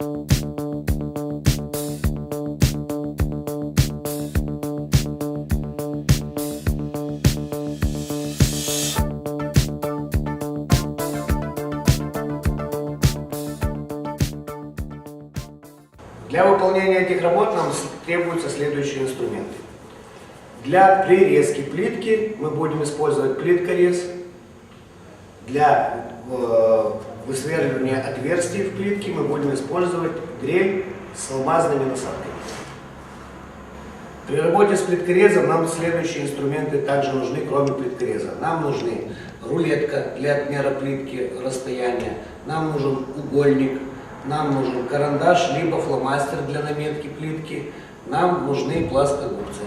Для выполнения этих работ нам требуются следующие инструменты. Для прирезки плитки мы будем использовать плиткорез. Для э, высверливания отверстий в плитке мы будем использовать дрель с алмазными насадками. При работе с плиткорезом нам следующие инструменты также нужны, кроме плиткореза. Нам нужны рулетка для отмера плитки расстояния, нам нужен угольник, нам нужен карандаш либо фломастер для наметки плитки, нам нужны плоскогубцы.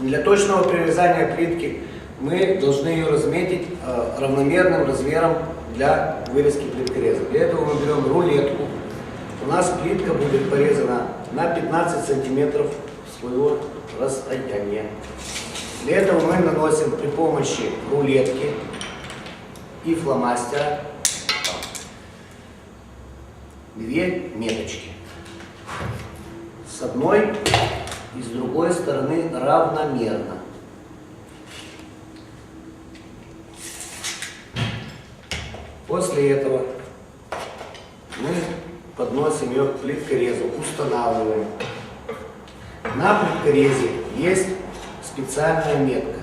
Для точного прирезания плитки мы должны ее разметить э, равномерным размером для вырезки плиткореза. Для этого мы берем рулетку. У нас плитка будет порезана на 15 сантиметров своего расстояния. Для этого мы наносим при помощи рулетки и фломастера две меточки. С одной и с другой стороны равномерно. После этого мы подносим ее к плиткорезу, устанавливаем. На плиткорезе есть специальная метка.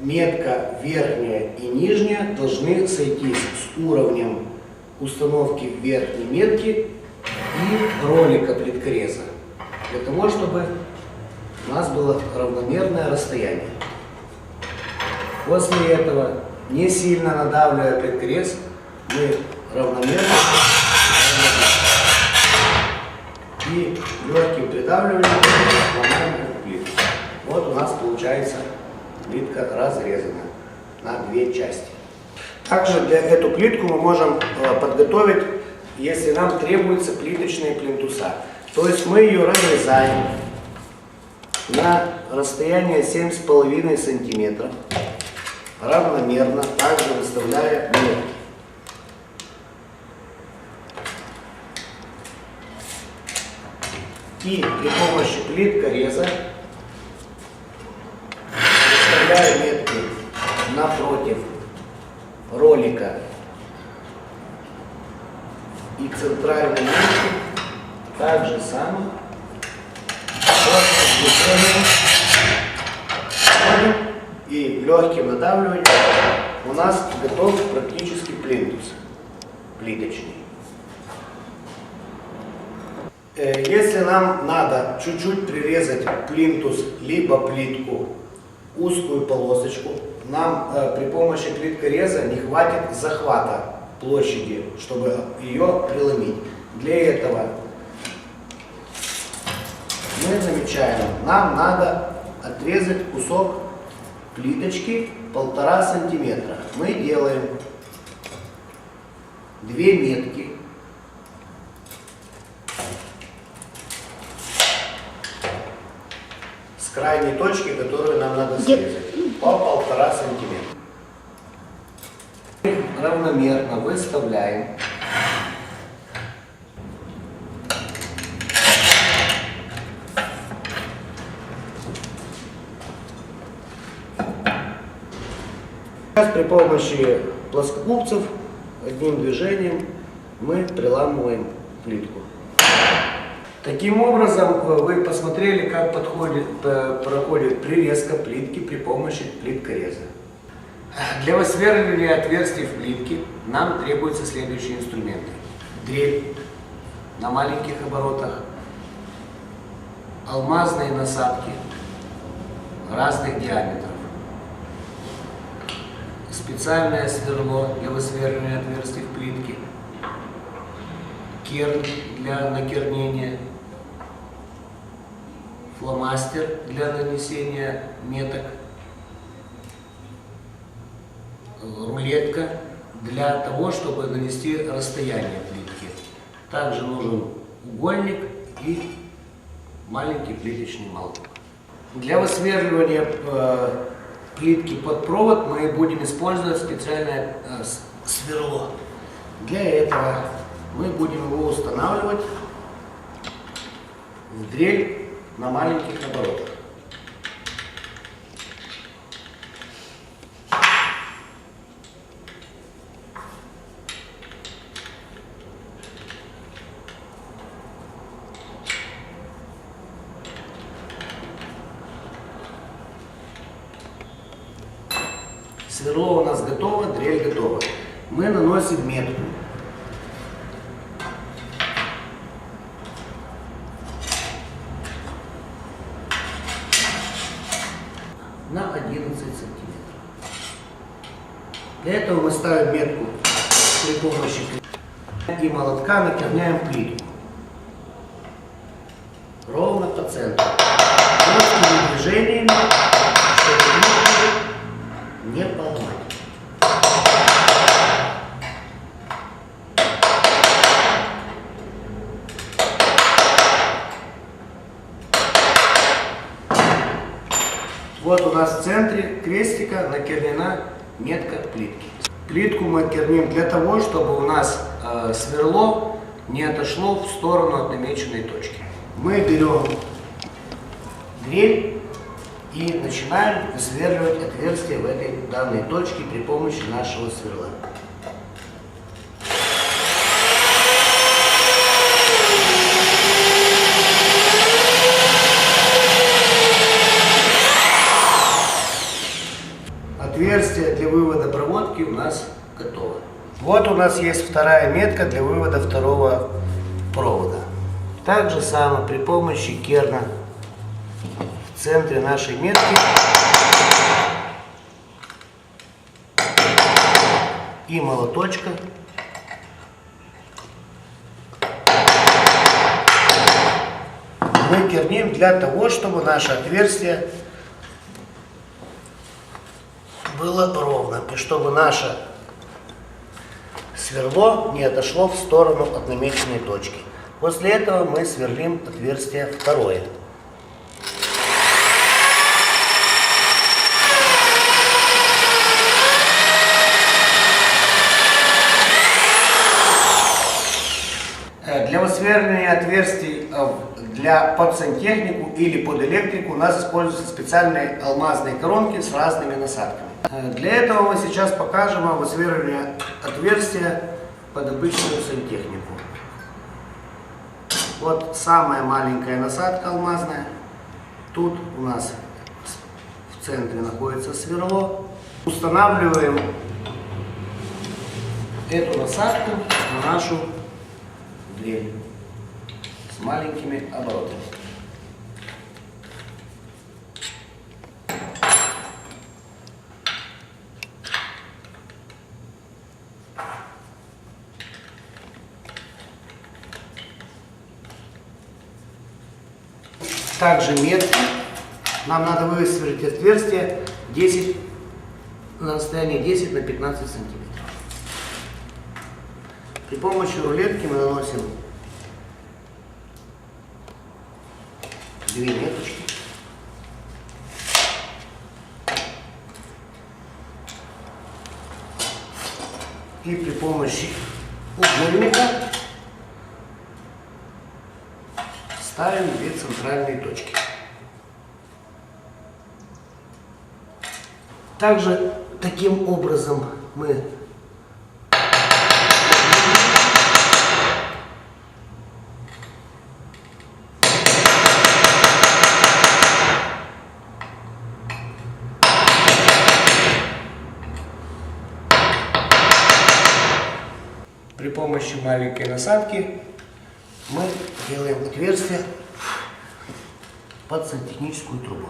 Метка верхняя и нижняя должны сойтись с уровнем установки верхней метки и ролика плиткореза. Для того, чтобы у нас было равномерное расстояние. После этого, не сильно надавливая плиткорез, мы равномерно и легким придавливанием ломаем плитку. Вот у нас получается плитка разрезана на две части. Также для эту плитку мы можем э, подготовить, если нам требуются плиточные плинтуса. То есть мы ее разрезаем на расстояние 7,5 сантиметра равномерно, также выставляя метки. И при помощи плиткореза выставляя метки напротив ролика и центральной метки, так же самое и легким надавливанием у нас готов практически плинтус плиточный. Э, Если нам надо чуть-чуть прирезать плинтус либо плитку, узкую полосочку, нам э, при помощи плиткореза не хватит захвата площади, чтобы ее преломить. Для этого мы замечаем, нам надо отрезать кусок плиточки полтора сантиметра. Мы делаем две метки. С крайней точки, которую нам надо срезать, по полтора сантиметра. Равномерно выставляем. Сейчас при помощи плоскогубцев одним движением мы приламываем плитку. Таким образом, э, вы посмотрели, как подходит, э, проходит прирезка плитки при помощи плиткореза. Для высверливания отверстий в плитке нам требуются следующие инструменты. Дрель на маленьких оборотах, алмазные насадки разных диаметров, специальное сверло для высверливания отверстий в плитке, керн для накернения, фломастер для нанесения меток, рулетка для того, чтобы нанести расстояние плитки. Также нужен угольник и маленький плиточный молоток. Для высверливания э, плитки под провод мы будем использовать специальное э, сверло. Для этого мы будем его устанавливать в дрель на маленьких оборотах. Сверло у нас готово, дрель готова. Мы наносим метку. на 11 сантиметров. Для этого мы ставим метку при помощи и молотка накерняем плитку. Не поломать. Вот у нас в центре крестика накернена метка плитки. Плитку мы керним для того, чтобы у нас э, сверло не отошло в сторону от намеченной точки. Мы берем дрель и начинаем высверливать отверстие в этой данной точке при помощи нашего сверла. Отверстие для вывода проводки у нас готово. Вот у нас есть вторая метка для вывода второго провода. Так же самое при помощи керна в центре нашей метки и молоточка мы керним для того, чтобы наше отверстие было ровным, и чтобы наше сверло не отошло в сторону от намеченной точки. После этого мы сверлим отверстие второе. Для высверливания отверстий э, для под сантехнику или под электрику у нас используются специальные алмазные коронки с разными насадками. Э, Для этого мы сейчас покажем вам высверливание отверстия под обычную сантехнику. Вот самая маленькая насадка алмазная. Тут у нас в центре находится сверло. Устанавливаем эту насадку на нашу дрель с маленькими оборотами. Также метки. Нам надо высверлить отверстие 10 на расстоянии 10 на 15 сантиметров. При помощи рулетки мы наносим две меточки. И при помощи угольника ставим две центральные точки. Также таким образом мы При помощи маленькой насадки мы делаем отверстие под сантехническую трубу.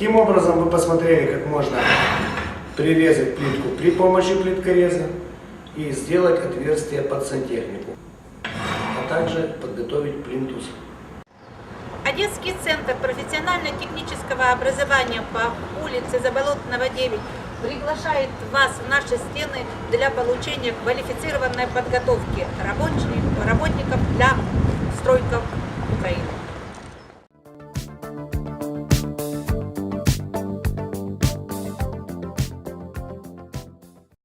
Таким образом вы посмотрели, как можно прирезать плитку при помощи плиткореза и сделать отверстие под сантехнику, а также подготовить плинтус. Одесский центр профессионально-технического образования по улице Заболотного 9 приглашает вас в наши стены для получения квалифицированной подготовки работников для стройков